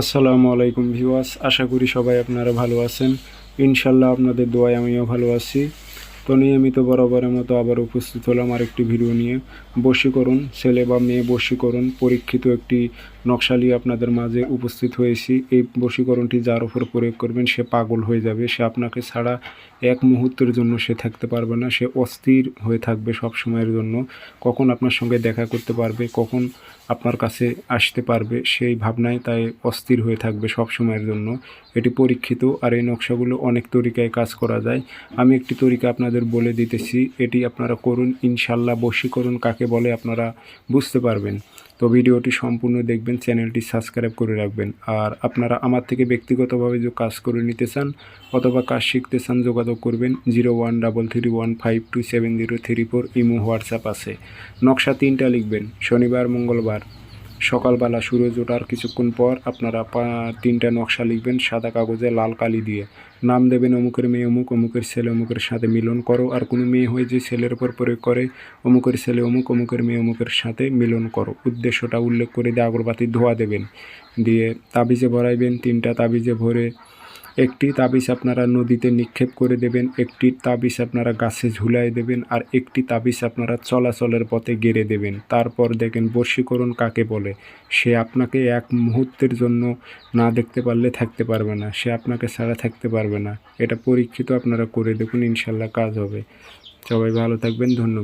আসসালামু আলাইকুম ভিওয়াস আশা করি সবাই আপনারা ভালো আছেন। ইনশাল্লাহ আপনাদের দোয়ায় আমিও ভালো আছি। তো নিয়মিত বরাবরের মতো আবার উপস্থিত হলাম আরেকটি ভিডিও নিয়ে। বশীকরণ, ছেলে বা মেয়ে বশীকরণ, পরীক্ষিত একটি নকশা নিয়ে আপনাদের মাঝে উপস্থিত হয়েছি। এই বশীকরণটি যার উপর প্রয়োগ করবেন, সে পাগল হয়ে যাবে। সে আপনাকে ছাড়া এক মুহূর্তের জন্য সে থাকতে পারবে না। সে অস্থির হয়ে থাকবে সব সময়ের জন্য। কখন আপনার সঙ্গে দেখা করতে পারবে, কখন আপনার কাছে আসতে পারবে, সেই ভাবনায় তাই অস্থির হয়ে থাকবে সব সময়ের জন্য। এটি পরীক্ষিত আর এই নকশাগুলো অনেক তরিকায় কাজ করা যায়। আমি একটি তরিকা আপনাদের বলে দিতেছি, এটি আপনারা করুন। ইনশাল্লাহ বশীকরণ কাকে বলে আপনারা বুঝতে পারবেন। তো ভিডিওটি সম্পূর্ণ দেখবেন, চ্যানেলটি সাবস্ক্রাইব করে রাখবেন। আর আপনারা আমার থেকে ব্যক্তিগতভাবে যে কাজ করে নিতে চান অথবা কাজ শিখতে চান, যোগাযোগ করবেন zero one double three one five two seven zero three four, Imo, WhatsApp আছে। নকশা তিনটা লিখবেন, শনিবার, মঙ্গলবার। সকালবেলা সূর্য ওঠার কিছুক্ষণ পর আপনারা তিনটা নকশা লিখবেন, সাদা কাগজে লাল কালি দিয়ে। নাম দেবেন অমুকের মেয়ে অমুক, অমুকের ছেলে অমুকের সাথে মিলন করো। আর কোনো মেয়ে হয়ে যে ছেলের উপর প্রয়োগ করে, অমুকের ছেলে অমুক, অমুকের মেয়ে অমুকের সাথে মিলন করো। উদ্দেশ্যটা উল্লেখ করে দিয়ে আগরবাতি ধোয়া দেবেন। দিয়ে তাবিজে ভরাইবেন, তিনটা তাবিজে ভরে একটি তাবিজ আপনারা নদীতে নিক্ষেপ করে দেবেন, একটি তাবিজ আপনারা গাছে ঝুলাই দেবেন, আর একটি তাবিজ আপনারা চলাচলের পথে গেড়ে দেবেন। তারপর দেখেন বর্ষীকরণ কাকে বলে? সে আপনাকে এক মুহূর্তের জন্য না দেখতে পারলে থাকতে পারবে না, সে আপনাকে ছাড়া থাকতে পারবে না। এটা পরীক্ষিত আপনারা করে দেখুন, ইনশাল্লাহ কাজ হবে। সবাই ভালো থাকবেন, ধন্যবাদ।